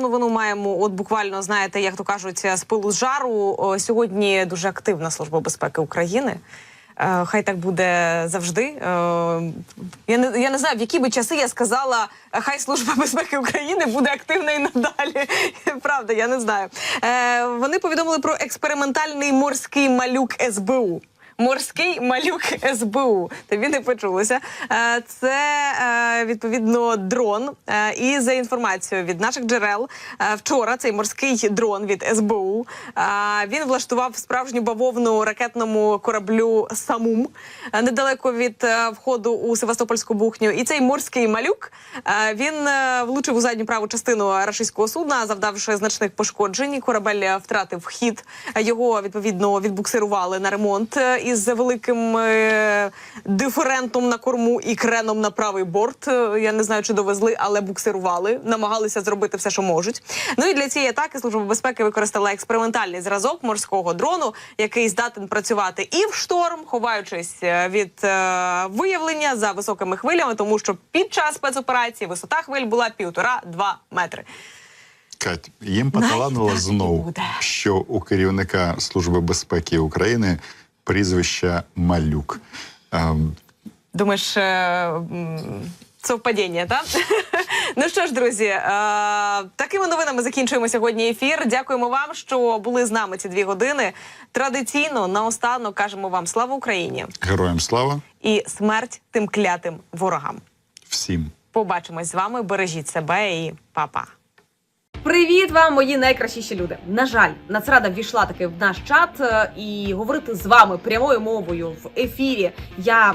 новину маємо. От буквально знаєте, як то кажуть, з пилу з жару. Сьогодні дуже активна служба безпеки України. Е, Хай так буде завжди. Е, Я не я не знаю, в які би часи я сказала, хай служба безпеки України буде активна і надалі. Правда, я не знаю. Е, Вони повідомили про експериментальний морський малюк СБУ. Морський малюк СБУ. Тобі не почулося. Е, Це е, відповідно дрон. Е, І за інформацією від наших джерел, вчора цей морський дрон від СБУ він влаштував справжню бавовну ракетному кораблю Самум недалеко від входу у Севастопольську бухню. І цей морський малюк він влучив у задню праву частину рашистського судна, завдавши значних пошкоджень. Корабель втратив хід. Його відповідно відбуксирували на ремонт е, із великим е, диферентом на корму і креном на правий борт. Е, Я не знаю, чи довезли, але буксирували, намагалися зробити все, що можуть. Ну і для цієї атаки служба безпеки використала експериментальний зразок морського дрону, який здатен працювати і в шторм, ховаючись е, від е, виявлення за високими хвилями, тому що під час спецоперації висота хвиль була півтора-два метри. Кать, їм поталанило так і знов, буде. що у керівника Служби безпеки України прізвище Малюк. Думаєш, е, совпадіння, так? ну що ж, друзі, е, такими новинами закінчуємо сьогодні ефір. Дякуємо вам, що були з нами ці дві години. Традиційно наостанок кажемо вам слава Україні Героям слава і смерть тим клятим ворогам. всім. Побачимось з вами. Бережіть себе і па-па. Привіт вам, мої найкращіші люди. На жаль, Нацрада ввійшла таки в наш чат е, і говорити з вами прямою мовою в ефірі я